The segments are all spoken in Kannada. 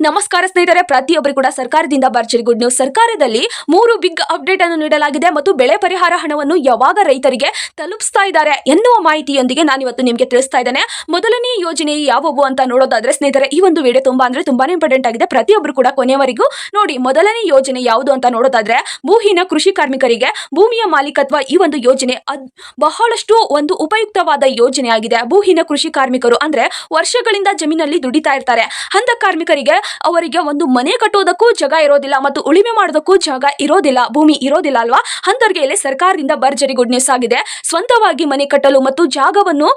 ನಮಸ್ಕಾರ ಸ್ನೇಹಿತರೆ ಪ್ರತಿಯೊಬ್ಬರು ಕೂಡ ಸರ್ಕಾರದಿಂದ ಭರ್ಜರಿ ಗುಡ್ ನ್ಯೂಸ್ ಸರ್ಕಾರದಲ್ಲಿ ಮೂರು ಬಿಗ್ ಅಪ್ಡೇಟ್ ಅನ್ನು ನೀಡಲಾಗಿದೆ ಮತ್ತು ಬೆಳೆ ಪರಿಹಾರ ಹಣವನ್ನು ಯಾವಾಗ ರೈತರಿಗೆ ತಲುಪಿಸ್ತಾ ಇದ್ದಾರೆ ಎನ್ನುವ ಮಾಹಿತಿಯೊಂದಿಗೆ ನಾನು ಇವತ್ತು ನಿಮಗೆ ತಿಳಿಸ್ತಾ ಇದ್ದೇನೆ. ಮೊದಲನೇ ಯೋಜನೆ ಯಾವುವು ಅಂತ ನೋಡೋದಾದ್ರೆ ಸ್ನೇಹಿತರೆ, ಈ ಒಂದು ವಿಡಿಯೋ ತುಂಬಾ ಅಂದ್ರೆ ತುಂಬಾನೇ ಇಂಪಾರ್ಟೆಂಟ್ ಆಗಿದೆ. ಪ್ರತಿಯೊಬ್ಬರು ಕೂಡ ಕೊನೆಯವರೆಗೂ ನೋಡಿ, ಮೊದಲನೇ ಯೋಜನೆ ಯಾವುದು ಅಂತ ನೋಡೋದಾದ್ರೆ ಭೂಹೀನ ಕೃಷಿ ಕಾರ್ಮಿಕರಿಗೆ ಭೂಮಿಯ ಮಾಲೀಕತ್ವ ಈ ಒಂದು ಯೋಜನೆ ಬಹಳಷ್ಟು ಒಂದು ಉಪಯುಕ್ತವಾದ ಯೋಜನೆ ಆಗಿದೆ. ಭೂಹೀನ ಕೃಷಿ ಕಾರ್ಮಿಕರು ಅಂದ್ರೆ ವರ್ಷಗಳಿಂದ ಜಮೀನಲ್ಲಿ ದುಡಿತಾ ಇರ್ತಾರೆ. ಅಂತ ಕಾರ್ಮಿಕರಿಗೆ ಅವರಿಗೆ ಒಂದು ಮನೆ ಕಟ್ಟೋದಕ್ಕೂ ಜಾಗ ಇರೋದಿಲ್ಲ ಮತ್ತು ಉಳಿಮೆ ಮಾಡೋದಕ್ಕೂ ಜಾಗ ಇರೋದಿಲ್ಲ, ಭೂಮಿ ಇರೋದಿಲ್ಲ ಅಲ್ವಾ? ಅಂತವರಿಗೆ ಇಲ್ಲಿ ಸರ್ಕಾರದಿಂದ ಭರ್ಜರಿ ಗುಡ್ ನ್ಯೂಸ್ ಆಗಿದೆ. ಸ್ವಂತವಾಗಿ ಮನೆ ಕಟ್ಟಲು ಮತ್ತು ಜಾಗವನ್ನು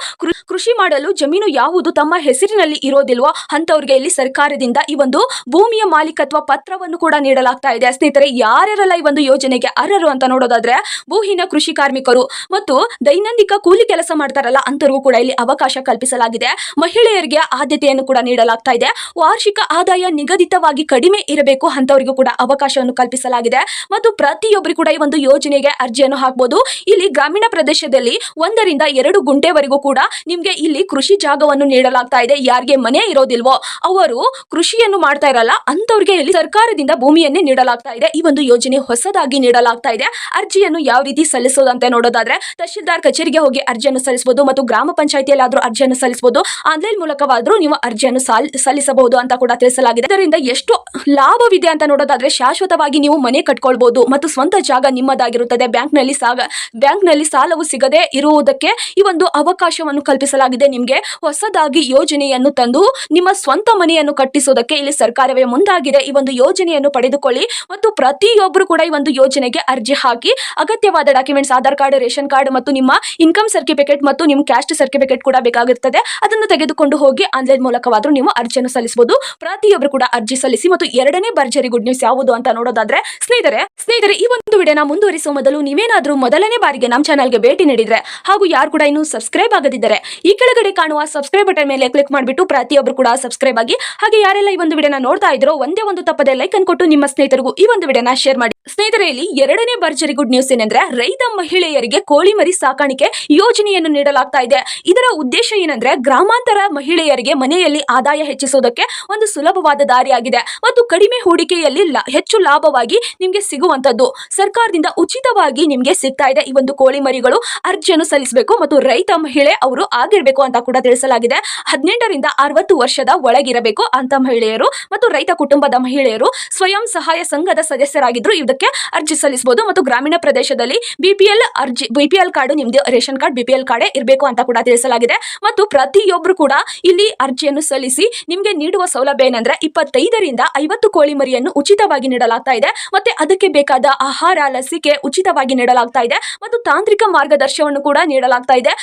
ಕೃಷಿ ಮಾಡಲು ಜಮೀನು ಯಾವುದು ತಮ್ಮ ಹೆಸರಿನಲ್ಲಿ ಇರೋದಿಲ್ವೋ ಅಂತವ್ರಿಗೆ ಇಲ್ಲಿ ಸರ್ಕಾರದಿಂದ ಈ ಒಂದು ಭೂಮಿಯ ಮಾಲೀಕತ್ವ ಪತ್ರವನ್ನು ಕೂಡ ನೀಡಲಾಗ್ತಾ ಇದೆ. ಸ್ನೇಹಿತರೆ, ಯಾರ್ಯಾರೆಲ್ಲ ಈ ಒಂದು ಯೋಜನೆಗೆ ಅರ್ಹರು ಅಂತ ನೋಡೋದಾದ್ರೆ, ಭೂಹೀನ ಕೃಷಿ ಕಾರ್ಮಿಕರು ಮತ್ತು ದೈನಂದಿಕ ಕೂಲಿ ಕೆಲಸ ಮಾಡ್ತಾರಲ್ಲ ಅಂತವರಿಗೂ ಕೂಡ ಇಲ್ಲಿ ಅವಕಾಶ ಕಲ್ಪಿಸಲಾಗಿದೆ. ಮಹಿಳೆಯರಿಗೆ ಆದ್ಯತೆಯನ್ನು ಕೂಡ ನೀಡಲಾಗ್ತಾ ಇದೆ. ವಾರ್ಷಿಕ ಆದಾಯ ನಿಗದಿತವಾಗಿ ಕಡಿಮೆ ಇರಬೇಕು ಅಂತವರಿಗೂ ಕೂಡ ಅವಕಾಶವನ್ನು ಕಲ್ಪಿಸಲಾಗಿದೆ. ಮತ್ತು ಪ್ರತಿಯೊಬ್ಬರು ಕೂಡ ಈ ಒಂದು ಯೋಜನೆಗೆ ಅರ್ಜಿಯನ್ನು ಹಾಕಬಹುದು ಇಲ್ಲಿ ಗ್ರಾಮೀಣ ಪ್ರದೇಶದಲ್ಲಿ ಒಂದರಿಂದ ಎರಡು ಗುಂಟೆವರೆಗೂ ಕೂಡ ನಿಮಗೆ ಇಲ್ಲಿ ಕೃಷಿ ಜಾಗವನ್ನು ನೀಡಲಾಗ್ತಾ ಇದೆ. ಯಾರಿಗೆ ಮನೆ ಇರೋದಿಲ್ವೋ ಅವರು ಕೃಷಿಯನ್ನು ಮಾಡ್ತಾ ಇರಲ್ಲ ಅಂತವ್ರಿಗೆ ಇಲ್ಲಿ ಸರ್ಕಾರದಿಂದ ಭೂಮಿಯನ್ನೇ ನೀಡಲಾಗ್ತಾ ಇದೆ. ಈ ಒಂದು ಯೋಜನೆ ಹೊಸದಾಗಿ ನೀಡಲಾಗ್ತಾ ಇದೆ. ಅರ್ಜಿಯನ್ನು ಯಾವ ರೀತಿ ಸಲ್ಲಿಸೋದಂತ ನೋಡೋದಾದ್ರೆ, ತಹಶೀಲ್ದಾರ್ ಕಚೇರಿಗೆ ಹೋಗಿ ಅರ್ಜಿಯನ್ನು ಸಲ್ಲಿಸಬಹುದು ಮತ್ತು ಗ್ರಾಮ ಪಂಚಾಯಿತಿಯಲ್ಲಾದರೂ ಅರ್ಜಿಯನ್ನು ಸಲ್ಲಿಸಬಹುದು. ಆನ್ಲೈನ್ ಮೂಲಕವಾದ್ರೂ ನೀವು ಅರ್ಜಿಯನ್ನು ಸಾಲ್- ಸಲ್ಲಿಸಬಹುದು ಅಂತ ಕೂಡ ತಿಳಿಸಲಾಗಿದೆ. ಇದರಿಂದ ಎಷ್ಟು ಲಾಭವಿದೆ ಅಂತ ನೋಡೋದಾದ್ರೆ ಶಾಶ್ವತವಾಗಿ ನೀವು ಮನೆ ಕಟ್ಕೊಳ್ಬಹುದು ಮತ್ತು ಸ್ವಂತ ಜಾಗ ನಿಮ್ಮದಾಗಿರುತ್ತದೆ. ಬ್ಯಾಂಕ್ನಲ್ಲಿ ಸಾಗ, ಬ್ಯಾಂಕ್ನಲ್ಲಿ ಸಾಲವು ಸಿಗದೆ ಇರುವುದಕ್ಕೆ ಈ ಒಂದು ಅವಕಾಶವನ್ನು ಕಲ್ಪಿಸಲಾಗಿದೆ. ನಿಮಗೆ ಹೊಸದಾಗಿ ಯೋಜನೆಯನ್ನು ತಂದು ನಿಮ್ಮ ಸ್ವಂತ ಮನೆಯನ್ನು ಕಟ್ಟಿಸುವುದಕ್ಕೆ ಇಲ್ಲಿ ಸರ್ಕಾರವೇ ಮುಂದಾಗಿದೆ. ಈ ಒಂದು ಯೋಜನೆಯನ್ನು ಪಡೆದುಕೊಳ್ಳಿ ಮತ್ತು ಪ್ರತಿಯೊಬ್ಬರು ಕೂಡ ಈ ಒಂದು ಯೋಜನೆಗೆ ಅರ್ಜಿ ಹಾಕಿ ಅಗತ್ಯವಾದ documents, Aadhaar card, ration card ಮತ್ತು ನಿಮ್ಮ ಇನ್ಕಮ್ ಸರ್ಟಿಫಿಕೇಟ್ ಮತ್ತು ನಿಮ್ಮ ಕ್ಯಾಸ್ಟ್ ಸರ್ಟಿಫಿಕೇಟ್ ಕೂಡ ಬೇಕಾಗಿರ್ತದೆ. ಅದನ್ನು ತೆಗೆದುಕೊಂಡು ಹೋಗಿ ಆನ್ಲೈನ್ ಮೂಲಕವಾದರೂ ನೀವು ಅರ್ಜಿಯನ್ನು ಸಲ್ಲಿಸಬಹುದು. ಪ್ರತಿಯೊಬ್ಬರು ಕೂಡ ಅರ್ಜಿ ಸಲ್ಲಿಸಿ ಮತ್ತು ಎರಡನೇ ಭರ್ಜರಿ ಗುಡ್ ನ್ಯೂಸ್ ಯಾವುದು ಅಂತ ನೋಡೋದಾದ್ರೆ, ಸ್ನೇಹಿತರೆ ಸ್ನೇಹಿತರೆ, ಈ ಒಂದು ವಿಡಿಯೋನ ಮುಂದುವರಿಸುವ ಮೊದಲು ನೀವೇನಾದ್ರೂ ಮೊದಲನೇ ಬಾರಿಗೆ ನಮ್ಮ ಚಾನಲ್ಗೆ ಭೇಟಿ ನೀಡಿದ್ರೆ ಹಾಗೂ ಯಾರು ಕೂಡ ಇನ್ನೂ ಸಬ್ಸ್ಕ್ರೈಬ್ ಆಗದಿದ್ದರೆ, ಈ ಕೆಳಗಡೆ ಕಾಣುವ ಸಬ್ಸ್ಕ್ರೈಬ್ ಬಟನ್ ಮೇಲೆ ಕ್ಲಿಕ್ ಮಾಡಿಬಿಟ್ಟು ಪ್ರತಿಯೊಬ್ಬರು ಕೂಡ ಸಬ್ಸ್ಕ್ರೈಬ್ ಆಗಿ, ಹಾಗೆ ಯಾರೆಲ್ಲ ಈ ಒಂದು ವಿಡಿಯೋನ ನೋಡ್ತಾ ಇದ್ರೋ, ಒಂದೇ ಒಂದು ತಪ್ಪದೆ ಲೈಕ್ ಅನ್ ಕೊಟ್ಟು ನಿಮ್ಮ ಸ್ನೇಹಿತರಿಗೂ ಈ ಒಂದು ವಿಡಿಯೋನ ಶೇರ್ ಮಾಡಿ. ಸ್ನೇಹಿತರೆ ಇಲ್ಲಿ ಎರಡನೇ ಭರ್ಜರಿ ಗುಡ್ ನ್ಯೂಸ್ ಏನಂದ್ರೆ ರೈತ ಮಹಿಳೆಯರಿಗೆ ಕೋಳಿ ಮರಿ ಸಾಕಾಣಿಕೆ ಯೋಜನೆಯನ್ನು ನೀಡಲಾಗ್ತಾ ಇದೆ. ಇದರ ಉದ್ದೇಶ ಏನಂದ್ರೆ ಗ್ರಾಮಾಂತರ ಮಹಿಳೆಯರಿಗೆ ಮನೆಯಲ್ಲಿ ಆದಾಯ ಹೆಚ್ಚಿಸೋದಕ್ಕೆ ಒಂದು ಸುಲಭವಾದ ದಾರಿಯಾಗಿದೆ. ಮತ್ತು ಕಡಿಮೆ ಹೂಡಿಕೆಯಲ್ಲಿ ಹೆಚ್ಚು ಲಾಭವಾಗಿ ನಿಮಗೆ ಸಿಗುವಂತದ್ದು ಸರ್ಕಾರದಿಂದ ಉಚಿತವಾಗಿ ನಿಮಗೆ ಸಿಗ್ತಾ ಇದೆ ಈ ಒಂದು ಕೋಳಿ ಮರಿಗಳು. ಅರ್ಜಿಯನ್ನು ಸಲ್ಲಿಸಬೇಕು ಮತ್ತು ರೈತ ಮಹಿಳೆ ಅವರು ಆಗಿರಬೇಕು ಅಂತ ಕೂಡ ತಿಳಿಸಲಾಗಿದೆ. ಹದಿನೆಂಟರಿಂದ ಅರವತ್ತು ವರ್ಷದ ಒಳಗಿರಬೇಕು ಅಂತ ಮಹಿಳೆಯರು ಮತ್ತು ರೈತ ಕುಟುಂಬದ ಮಹಿಳೆಯರು ಸ್ವಯಂ ಸಹಾಯ ಸಂಘದ ಸದಸ್ಯರಾಗಿದ್ರು ಇದಕ್ಕೆ ಅರ್ಜಿ ಸಲ್ಲಿಸಬಹುದು ಮತ್ತು ಗ್ರಾಮೀಣ ಪ್ರದೇಶದಲ್ಲಿ ಬಿಪಿಎಲ್ ಅರ್ಜಿ ಬಿಪಿಎಲ್ ಕಾರ್ಡ್, ನಿಮ್ದು ರೇಷನ್ ಕಾರ್ಡ್ ಬಿಪಿಎಲ್ ಕಾರ್ಡೇ ಇರಬೇಕು ಅಂತ ಕೂಡ ತಿಳಿಸಲಾಗಿದೆ. ಮತ್ತು ಪ್ರತಿಯೊಬ್ಬರು ಕೂಡ ಇಲ್ಲಿ ಅರ್ಜಿಯನ್ನು ಸಲ್ಲಿಸಿ ನಿಮಗೆ ನೀಡುವ ಸೌಲಭ್ಯ ಏನಂದ್ರೆ ಇಪ್ಪತ್ತೈದರಿಂದ ಐವತ್ತು ಕೋಳಿ ಮರಿಯನ್ನು ಉಚಿತವಾಗಿ ನೀಡಲಾಗ್ತಾ ಇದೆ. ಮತ್ತೆ ಅದಕ್ಕೆ ಬೇಕಾದ ಆಹಾರ, ಲಸಿಕೆ ಉಚಿತವಾಗಿ ನೀಡಲಾಗ್ತಾ ಇದೆ. ಮತ್ತು ತಾಂತ್ರಿಕ ಮಾರ್ಗದರ್ಶನವನ್ನು ಕೂಡ ನೀಡಲಾಗ್ತಾ ಇದೆ.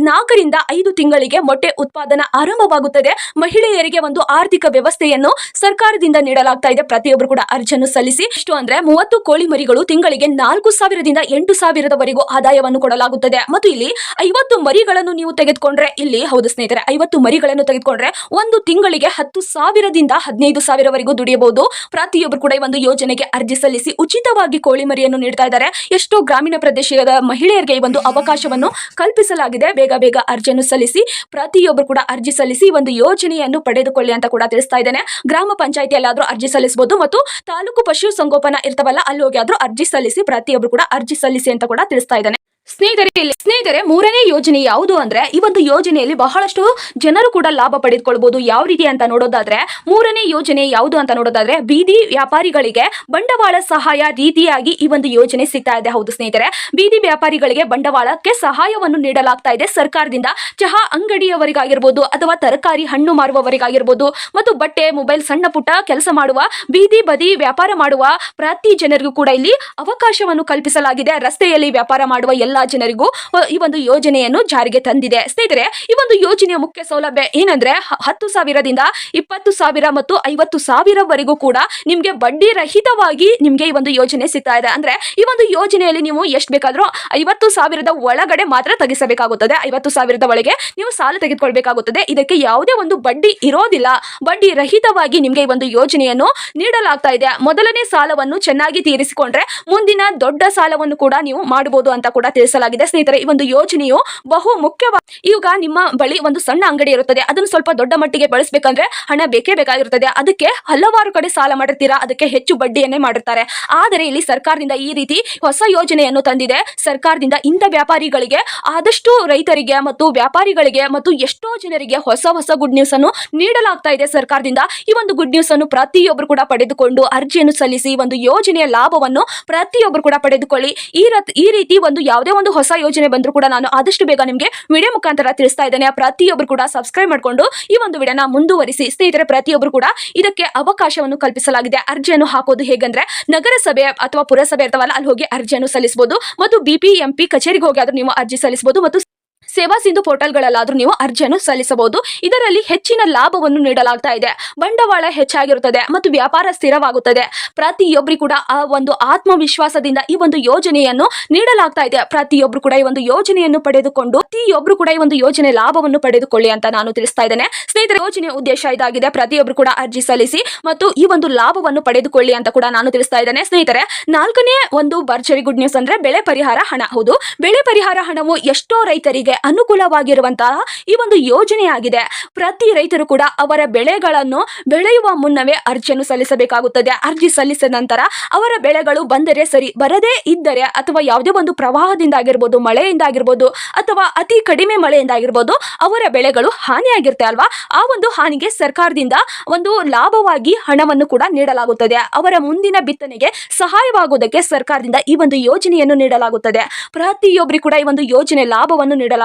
ನಾಲ್ಕರಿಂದ ಐದು ತಿಂಗಳಿಗೆ ಮೊಟ್ಟೆ ಉತ್ಪಾದನಾ ಆರಂಭವಾಗುತ್ತದೆ. ಮಹಿಳೆಯರಿಗೆ ಒಂದು ಆರ್ಥಿಕ ವ್ಯವಸ್ಥೆಯನ್ನು ಸರ್ಕಾರದಿಂದ ನೀಡಲಾಗ್ತಾ ಇದೆ. ಪ್ರತಿಯೊಬ್ಬರು ಕೂಡ ಅರ್ಜಿಯನ್ನು ಸಲ್ಲಿಸಿ. ಇಷ್ಟು ಅಂದ್ರೆ ಮೂವತ್ತು ಕೋಳಿ ಮರಿಗಳು ತಿಂಗಳಿಗೆ ನಾಲ್ಕು ಸಾವಿರದಿಂದ ಎಂಟು ಸಾವಿರದವರೆಗೂ ಆದಾಯವನ್ನು ಕೊಡಲಾಗುತ್ತದೆ. ಮತ್ತು ಇಲ್ಲಿ ಐವತ್ತು ಮರಿಗಳನ್ನು ನೀವು ತೆಗೆದುಕೊಂಡ್ರೆ, ಇಲ್ಲಿ ಹೌದು ಸ್ನೇಹಿತರೆ, ಐವತ್ತು ಮರಿಗಳನ್ನು ತೆಗೆದುಕೊಂಡ್ರೆ ಒಂದು ತಿಂಗಳಿಗೆ ಹತ್ತು ಸಾವಿರದಿಂದ ಹದಿನೈದು ಸಾವಿರವರೆಗೂ ದುಡಿಯಬಹುದು. ಪ್ರತಿಯೊಬ್ಬರು ಕೂಡ ಒಂದು ಯೋಜನೆಗೆ ಅರ್ಜಿ ಸಲ್ಲಿಸಿ ಉಚಿತವಾಗಿ ಕೋಳಿ ಮರಿಯನ್ನು ನೀಡ್ತಾ ಇದ್ದಾರೆ. ಎಷ್ಟೋ ಗ್ರಾಮೀಣ ಪ್ರದೇಶದ ಮಹಿಳೆಯರಿಗೆ ಈ ಒಂದು ಅವಕಾಶವನ್ನು ಕಲ್ಪಿಸಲಾಗಿದೆ. ಬೇಗ ಬೇಗ ಅರ್ಜಿಯನ್ನು ಸಲ್ಲಿಸಿ, ಪ್ರತಿಯೊಬ್ಬರು ಕೂಡ ಅರ್ಜಿ ಸಲ್ಲಿಸಿ ಒಂದು ಯೋಜನೆಯನ್ನು ಪಡೆದುಕೊಳ್ಳಿ ಅಂತ ಕೂಡ ತಿಳಿಸ್ತಾ ಇದ್ದೇನೆ. ಗ್ರಾಮ ಪಂಚಾಯಿತಿಯಲ್ಲಾದರೂ ಅರ್ಜಿ ಸಲ್ಲಿಸಬಹುದು. ಮತ್ತು ತಾಲೂಕು ಪಶು ಸಂಗೋಪನಾ ಇರ್ತವಲ್ಲ ಅಲ್ಲಿ ಹೋಗಿ ಆದ್ರೂ ಅರ್ಜಿ ಸಲ್ಲಿಸಿ ಪ್ರತಿಯೊಬ್ಬರು ಕೂಡ ಅರ್ಜಿ ಸಲ್ಲಿಸಿ ಅಂತ ಕೂಡ ತಿಳಿಸ್ತಾ ಇದ್ದೇನೆ. ಸ್ನೇಹಿತರೆ ಸ್ನೇಹಿತರೆ, ಮೂರನೇ ಯೋಜನೆ ಯಾವುದು ಅಂದ್ರೆ ಈ ಒಂದು ಯೋಜನೆಯಲ್ಲಿ ಬಹಳಷ್ಟು ಜನರು ಕೂಡ ಲಾಭ ಪಡೆದುಕೊಳ್ಬಹುದು ಯಾವ ರೀತಿ ಅಂತ ನೋಡೋದಾದ್ರೆ, ಮೂರನೇ ಯೋಜನೆ ಯಾವುದು ಅಂತ ನೋಡೋದಾದ್ರೆ, ಬೀದಿ ವ್ಯಾಪಾರಿಗಳಿಗೆ ಬಂಡವಾಳ ಸಹಾಯ ರೀತಿಯಾಗಿ ಈ ಒಂದು ಯೋಜನೆ ಸಿಗ್ತಾ ಇದೆ. ಹೌದು ಸ್ನೇಹಿತರೆ, ಬೀದಿ ವ್ಯಾಪಾರಿಗಳಿಗೆ ಬಂಡವಾಳಕ್ಕೆ ಸಹಾಯವನ್ನು ನೀಡಲಾಗ್ತಾ ಇದೆ. ಸರ್ಕಾರದಿಂದ ಚಹಾ ಅಂಗಡಿಯವರಿಗಾಗಿರ್ಬೋದು ಅಥವಾ ತರಕಾರಿ ಹಣ್ಣು ಮಾರುವವರಿಗಾಗಿರ್ಬೋದು ಮತ್ತು ಬಟ್ಟೆ, ಮೊಬೈಲ್, ಸಣ್ಣ ಪುಟ್ಟ ಕೆಲಸ ಮಾಡುವ, ಬೀದಿ ಬದಿ ವ್ಯಾಪಾರ ಮಾಡುವ ಪ್ರತಿ ಜನರಿಗೂ ಕೂಡ ಇಲ್ಲಿ ಅವಕಾಶವನ್ನು ಕಲ್ಪಿಸಲಾಗಿದೆ. ರಸ್ತೆಯಲ್ಲಿ ವ್ಯಾಪಾರ ಮಾಡುವ ಎಲ್ಲಾ ಜನರಿಗೂ ಅಹ್, ಈ ಒಂದು ಯೋಜನೆಯನ್ನು ಜಾರಿಗೆ ತಂದಿದೆ. ಸ್ನೇಹಿತರೆ ಈ ಒಂದು ಯೋಜನೆಯ ಮುಖ್ಯ ಸೌಲಭ್ಯ ಏನಂದ್ರೆ ಹತ್ತು ಸಾವಿರದಿಂದ ಇಪ್ಪತ್ತು ಸಾವಿರ ಮತ್ತು ಐವತ್ತು ಸಾವಿರವರೆಗೂ ಕೂಡ ನಿಮ್ಗೆ ಬಡ್ಡಿ ರಹಿತವಾಗಿ ನಿಮ್ಗೆ ಈ ಒಂದು ಯೋಜನೆ ಸಿಗ್ತಾ ಇದೆ. ಅಂದ್ರೆ ಈ ಒಂದು ಯೋಜನೆಯಲ್ಲಿ ನೀವು ಎಷ್ಟು ಬೇಕಾದ್ರೂ ಐವತ್ತು ಸಾವಿರದ ಒಳಗಡೆ ಮಾತ್ರ ತೆಗೆಸಬೇಕಾಗುತ್ತದೆ. ಐವತ್ತು ಸಾವಿರದ ಒಳಗೆ ನೀವು ಸಾಲ ತೆಗೆದುಕೊಳ್ಬೇಕಾಗುತ್ತದೆ. ಇದಕ್ಕೆ ಯಾವುದೇ ಒಂದು ಬಡ್ಡಿ ಇರೋದಿಲ್ಲ. ಬಡ್ಡಿ ರಹಿತವಾಗಿ ನಿಮ್ಗೆ ಈ ಒಂದು ಯೋಜನೆಯನ್ನು ನೀಡಲಾಗ್ತಾ ಇದೆ. ಮೊದಲನೇ ಸಾಲವನ್ನು ಚೆನ್ನಾಗಿ ತೀರಿಸಿಕೊಂಡ್ರೆ ಮುಂದಿನ ದೊಡ್ಡ ಸಾಲವನ್ನು ಕೂಡ ನೀವು ಮಾಡಬಹುದು ಅಂತ ಕೂಡ ತಿಳಿಸಲಾಗಿದೆ. ಸ್ನೇಹಿತರೆ, ಈ ಒಂದು ಯೋಜನೆಯು ಬಹು ಮುಖ್ಯವಾದ ಈಗ ನಿಮ್ಮ ಬಳಿ ಒಂದು ಸಣ್ಣ ಅಂಗಡಿ ಇರುತ್ತದೆ. ಅದನ್ನು ಸ್ವಲ್ಪ ದೊಡ್ಡ ಮಟ್ಟಿಗೆ ಬಳಸಬೇಕಂದ್ರೆ ಹಣ ಬೇಕೇ ಬೇಕಾಗಿರುತ್ತದೆ. ಅದಕ್ಕೆ ಹಲವಾರು ಕಡೆ ಸಾಲ ಮಾಡಿರ್ತೀರಾ? ಅದಕ್ಕೆ ಹೆಚ್ಚು ಬಡ್ಡಿಯನ್ನೇ ಮಾಡಿರ್ತಾರೆ. ಆದರೆ ಇಲ್ಲಿ ಸರ್ಕಾರದಿಂದ ಈ ರೀತಿ ಹೊಸ ಯೋಜನೆಯನ್ನು ತಂದಿದೆ. ಸರ್ಕಾರದಿಂದ ಇಂಥ ವ್ಯಾಪಾರಿಗಳಿಗೆ, ಆದಷ್ಟು ರೈತರಿಗೆ ಮತ್ತು ವ್ಯಾಪಾರಿಗಳಿಗೆ ಮತ್ತು ಎಷ್ಟೋ ಜನರಿಗೆ ಹೊಸ ಹೊಸ ಗುಡ್ ನ್ಯೂಸ್ ಅನ್ನು ನೀಡಲಾಗ್ತಾ ಇದೆ ಸರ್ಕಾರದಿಂದ. ಈ ಒಂದು ಗುಡ್ ನ್ಯೂಸ್ ಅನ್ನು ಪ್ರತಿಯೊಬ್ಬರು ಕೂಡ ಪಡೆದುಕೊಂಡು ಅರ್ಜಿಯನ್ನು ಸಲ್ಲಿಸಿ ಒಂದು ಯೋಜನೆಯ ಲಾಭವನ್ನು ಪ್ರತಿಯೊಬ್ಬರು ಕೂಡ ಪಡೆದುಕೊಳ್ಳಿ. ಈ ಈ ರೀತಿ ಒಂದು ಯಾವುದೇ ಒಂದು ಹೊಸ ಯೋಜನೆ ಬಂದರೂ ಕೂಡ ನಾನು ಆದಷ್ಟು ಬೇಗ ನಿಮಗೆ ವಿಡಿಯೋ ಮುಖಾಂತರ ತಿಳಿಸ್ತಾ ಇದ್ದೇನೆ. ಪ್ರತಿಯೊಬ್ಬರು ಕೂಡ ಸಬ್ಸ್ಕ್ರೈಬ್ ಮಾಡಿಕೊಂಡು ಈ ಒಂದು ವಿಡಿಯೋನ ಮುಂದುವರಿಸಿ. ಸ್ನೇಹಿತರೆ, ಪ್ರತಿಯೊಬ್ಬರು ಕೂಡ ಇದಕ್ಕೆ ಅವಕಾಶವನ್ನು ಕಲ್ಪಿಸಲಾಗಿದೆ. ಅರ್ಜಿಯನ್ನು ಹಾಕೋದು ಹೇಗಂದ್ರೆ, ನಗರಸಭೆ ಅಥವಾ ಪುರಸಭೆ ಇರ್ತಾವಲ್ಲ ಅಲ್ಲಿ ಹೋಗಿ ಅರ್ಜಿಯನ್ನು ಸಲ್ಲಿಸಬಹುದು ಮತ್ತು ಬಿಪಿಎಂಪಿ ಕಚೇರಿಗೆ ಹೋಗಿ ಆದ್ರೂ ನೀವು ಅರ್ಜಿ ಸಲ್ಲಿಸಬಹುದು ಮತ್ತು ಸೇವಾ ಸಿಂಧು ಪೋರ್ಟಲ್ಗಳಲ್ಲಾದರೂ ನೀವು ಅರ್ಜಿಯನ್ನು ಸಲ್ಲಿಸಬಹುದು. ಇದರಲ್ಲಿ ಹೆಚ್ಚಿನ ಲಾಭವನ್ನು ನೀಡಲಾಗ್ತಾ ಇದೆ. ಬಂಡವಾಳ ಹೆಚ್ಚಾಗಿರುತ್ತದೆ ಮತ್ತು ವ್ಯಾಪಾರ ಸ್ಥಿರವಾಗುತ್ತದೆ. ಪ್ರತಿಯೊಬ್ಬರು ಕೂಡ ಆ ಒಂದು ಆತ್ಮವಿಶ್ವಾಸದಿಂದ ಈ ಒಂದು ಯೋಜನೆಯನ್ನು ನೀಡಲಾಗ್ತಾ ಇದೆ. ಪ್ರತಿಯೊಬ್ಬರು ಕೂಡ ಈ ಒಂದು ಯೋಜನೆಯನ್ನು ಪಡೆದುಕೊಂಡು ಪ್ರತಿಯೊಬ್ಬರು ಕೂಡ ಈ ಒಂದು ಯೋಜನೆ ಲಾಭವನ್ನು ಪಡೆದುಕೊಳ್ಳಿ ಅಂತ ನಾನು ತಿಳಿಸ್ತಾ ಇದ್ದೇನೆ. ಸ್ನೇಹಿತರೆ, ಯೋಜನೆಯ ಉದ್ದೇಶ ಇದಾಗಿದೆ. ಪ್ರತಿಯೊಬ್ಬರು ಕೂಡ ಅರ್ಜಿ ಸಲ್ಲಿಸಿ ಮತ್ತು ಈ ಒಂದು ಲಾಭವನ್ನು ಪಡೆದುಕೊಳ್ಳಿ ಅಂತ ಕೂಡ ನಾನು ತಿಳಿಸ್ತಾ ಇದ್ದೇನೆ. ಸ್ನೇಹಿತರೆ, ನಾಲ್ಕನೇ ಒಂದು ಭರ್ಜರಿ ಗುಡ್ ನ್ಯೂಸ್ ಅಂದ್ರೆ ಬೆಳೆ ಪರಿಹಾರ ಹಣ. ಹೌದು, ಬೆಳೆ ಪರಿಹಾರ ಹಣವು ಎಷ್ಟೋ ರೈತರಿಗೆ ಅನುಕೂಲವಾಗಿರುವಂತಹ ಈ ಒಂದು ಯೋಜನೆಯಾಗಿದೆ. ಪ್ರತಿ ರೈತರು ಕೂಡ ಅವರ ಬೆಳೆಗಳನ್ನು ಬೆಳೆಯುವ ಮುನ್ನವೇ ಅರ್ಜಿಯನ್ನು ಸಲ್ಲಿಸಬೇಕಾಗುತ್ತದೆ. ಅರ್ಜಿ ಸಲ್ಲಿಸಿದ ನಂತರ ಅವರ ಬೆಳೆಗಳು ಬಂದರೆ ಸರಿ, ಬರದೇ ಇದ್ದರೆ ಅಥವಾ ಯಾವುದೇ ಒಂದು ಪ್ರವಾಹದಿಂದ ಆಗಿರ್ಬೋದು, ಮಳೆಯಿಂದ ಆಗಿರ್ಬೋದು ಅಥವಾ ಅತಿ ಕಡಿಮೆ ಮಳೆಯಿಂದ ಆಗಿರ್ಬೋದು ಅವರ ಬೆಳೆಗಳು ಹಾನಿಯಾಗಿರುತ್ತೆ ಅಲ್ವಾ? ಆ ಒಂದು ಹಾನಿಗೆ ಸರ್ಕಾರದಿಂದ ಒಂದು ಲಾಭವಾಗಿ ಹಣವನ್ನು ಕೂಡ ನೀಡಲಾಗುತ್ತದೆ. ಅವರ ಮುಂದಿನ ಬಿತ್ತನೆಗೆ ಸಹಾಯವಾಗುವುದಕ್ಕೆ ಸರ್ಕಾರದಿಂದ ಈ ಒಂದು ಯೋಜನೆಯನ್ನು ನೀಡಲಾಗುತ್ತದೆ. ಪ್ರತಿಯೊಬ್ಬರಿಗೂ ಕೂಡ ಈ ಒಂದು ಯೋಜನೆ ಲಾಭವನ್ನು ನೀಡಲಾಗುತ್ತದೆ.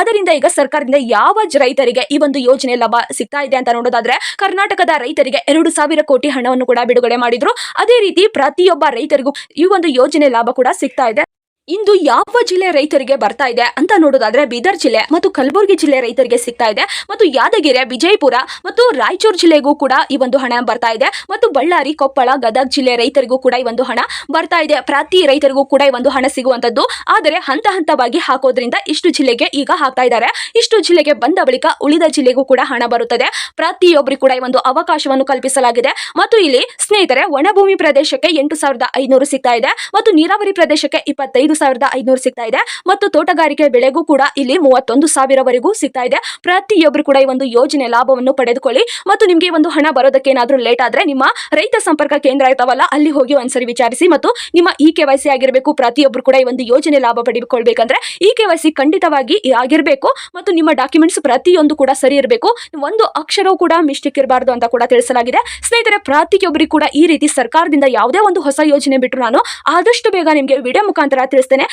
ಅದರಿಂದ ಈಗ ಸರ್ಕಾರದಿಂದ ಯಾವ ರೈತರಿಗೆ ಈ ಒಂದು ಯೋಜನೆ ಲಾಭ ಸಿಗ್ತಾ ಇದೆ ಅಂತ ನೋಡೋದಾದ್ರೆ, ಕರ್ನಾಟಕದ ರೈತರಿಗೆ ಎರಡು ಸಾವಿರ ಕೋಟಿ ಹಣವನ್ನು ಕೂಡ ಬಿಡುಗಡೆ ಮಾಡಿದ್ರು. ಅದೇ ರೀತಿ ಪ್ರತಿಯೊಬ್ಬ ರೈತರಿಗೂ ಈ ಒಂದು ಯೋಜನೆ ಲಾಭ ಕೂಡ ಸಿಗ್ತಾ ಇದೆ. ಇಂದು ಯಾವ ಜಿಲ್ಲೆ ರೈತರಿಗೆ ಬರ್ತಾ ಇದೆ ಅಂತ ನೋಡೋದಾದ್ರೆ ಬೀದರ್ ಜಿಲ್ಲೆ ಮತ್ತು ಕಲಬುರಗಿ ಜಿಲ್ಲೆ ರೈತರಿಗೆ ಸಿಗ್ತಾ ಇದೆ. ಮತ್ತು ಯಾದಗಿರಿ, ವಿಜಯಪುರ ಮತ್ತು ರಾಯಚೂರು ಜಿಲ್ಲೆಗೂ ಕೂಡ ಈ ಒಂದು ಹಣ ಬರ್ತಾ ಇದೆ. ಮತ್ತು ಬಳ್ಳಾರಿ, ಕೊಪ್ಪಳ, ಗದಗ ಜಿಲ್ಲೆ ರೈತರಿಗೂ ಕೂಡ ಈ ಒಂದು ಹಣ ಬರ್ತಾ ಇದೆ. ಪ್ರತಿ ರೈತರಿಗೂ ಕೂಡ ಈ ಒಂದು ಹಣ ಸಿಗುವಂತದ್ದು ಆದರೆ ಹಂತ ಹಂತವಾಗಿ ಹಾಕೋದ್ರಿಂದ ಇಷ್ಟು ಜಿಲ್ಲೆಗೆ ಈಗ ಹಾಕ್ತಾ ಇದ್ದಾರೆ. ಇಷ್ಟು ಜಿಲ್ಲೆಗೆ ಬಂದ ಬಳಿಕ ಉಳಿದ ಜಿಲ್ಲೆಗೂ ಕೂಡ ಹಣ ಬರುತ್ತದೆ. ಪ್ರತಿಯೊಬ್ಬರಿಗೂ ಕೂಡ ಈ ಒಂದು ಅವಕಾಶವನ್ನು ಕಲ್ಪಿಸಲಾಗಿದೆ. ಮತ್ತು ಇಲ್ಲಿ ಸ್ನೇಹಿತರೆ ಒಣಭೂಮಿ ಪ್ರದೇಶಕ್ಕೆ ಎಂಟು ಸಾವಿರದ ಐನೂರು ಸಿಗ್ತಾ ಇದೆ. ಮತ್ತು ನೀರಾವರಿ ಪ್ರದೇಶಕ್ಕೆ ಇಪ್ಪತ್ತೈದು ಸಾವಿರದ ಐದುನೂರು ಸಿಗ್ತಾ ಇದೆ. ಮತ್ತು ತೋಟಗಾರಿಕೆ ಬೆಳೆಗೂ ಕೂಡ ಇಲ್ಲಿ ಮೂವತ್ತೊಂದು ಸಾವಿರವರೆಗೂ ಸಿಗ್ತಾ ಇದೆ. ಪ್ರತಿಯೊಬ್ಬರು ಕೂಡ ಈ ಒಂದು ಯೋಜನೆ ಲಾಭವನ್ನು ಪಡೆದುಕೊಳ್ಳಿ. ಮತ್ತು ನಿಮಗೆ ಒಂದು ಹಣ ಬರೋದಕ್ಕೆ ಏನಾದರೂ ಲೇಟ್ ಆದ್ರೆ ನಿಮ್ಮ ರೈತ ಸಂಪರ್ಕ ಕೇಂದ್ರ ಇರ್ತಾವಲ್ಲ, ಅಲ್ಲಿ ಹೋಗಿ ಒಂದ್ಸರಿ ವಿಚಾರಿಸಿ ಮತ್ತು ನಿಮ್ಮ ಇ ಕೆ ವೈ ಸಿ ಆಗಿರಬೇಕು ಪ್ರತಿಯೊಬ್ಬರು ಕೂಡ ಈ ಒಂದು ಯೋಜನೆ ಲಾಭ ಪಡೆದುಕೊಳ್ಬೇಕಂದ್ರೆ ಇ ಕೆ ವೈ ಸಿ ಖಂಡಿತವಾಗಿ ಆಗಿರಬೇಕು. ಮತ್ತು ನಿಮ್ಮ ಡಾಕ್ಯುಮೆಂಟ್ಸ್ ಪ್ರತಿಯೊಂದು ಕೂಡ ಸರಿ ಇರಬೇಕು. ಒಂದು ಅಕ್ಷರವೂ ಕೂಡ ಮಿಸ್ಟೇಕ್ ಇರಬಾರ್ದು ಅಂತ ಕೂಡ ತಿಳಿಸಲಾಗಿದೆ. ಸ್ನೇಹಿತರೆ ಪ್ರತಿಯೊಬ್ಬರಿಗೂ ಕೂಡ ಈ ರೀತಿ ಸರ್ಕಾರದಿಂದ ಯಾವುದೇ ಒಂದು ಹೊಸ ಯೋಜನೆ ಬಿಟ್ಟು ನಾನು ಆದಷ್ಟು ಬೇಗ ನಿಮಗೆ ವಿಡಿಯೋ ಮುಖಾಂತರ ತಿಳಿಸ್ತೇನೆ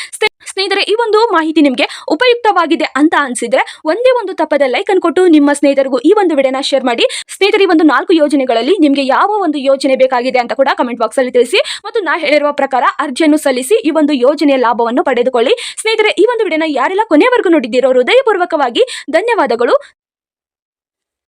ಸ್ನೇಹಿತರೆ, ಈ ಒಂದು ಮಾಹಿತಿ ನಿಮಗೆ ಉಪಯುಕ್ತವಾಗಿದೆ ಅಂತ ಅನ್ಸಿದ್ರೆ ಒಂದೇ ಒಂದು ತಪ್ಪದ ಲೈಕ್ ಅನ್ನು ಕೊಟ್ಟು ನಿಮ್ಮ ಸ್ನೇಹಿತರಿಗೂ ಈ ಒಂದು ವಿಡಿಯೋನ ಶೇರ್ ಮಾಡಿ. ಸ್ನೇಹಿತರೆ, ಈ ಒಂದು ನಾಲ್ಕು ಯೋಜನೆಗಳಲ್ಲಿ ನಿಮಗೆ ಯಾವ ಒಂದು ಯೋಜನೆ ಬೇಕಾಗಿದೆ ಅಂತ ಕೂಡ ಕಮೆಂಟ್ ಬಾಕ್ಸ್ ಅಲ್ಲಿ ತಿಳಿಸಿ ಮತ್ತು ನಾ ಹೇಳಿರುವ ಪ್ರಕಾರ ಅರ್ಜಿಯನ್ನು ಸಲ್ಲಿಸಿ ಈ ಒಂದು ಯೋಜನೆಯ ಲಾಭವನ್ನು ಪಡೆದುಕೊಳ್ಳಿ. ಸ್ನೇಹಿತರೆ, ಈ ಒಂದು ವಿಡಿಯೋನ ಯಾರೆಲ್ಲ ಕೊನೆವರೆಗೂ ನೋಡಿದ್ದೀರೋ ಹೃದಯಪೂರ್ವಕವಾಗಿ ಧನ್ಯವಾದಗಳು.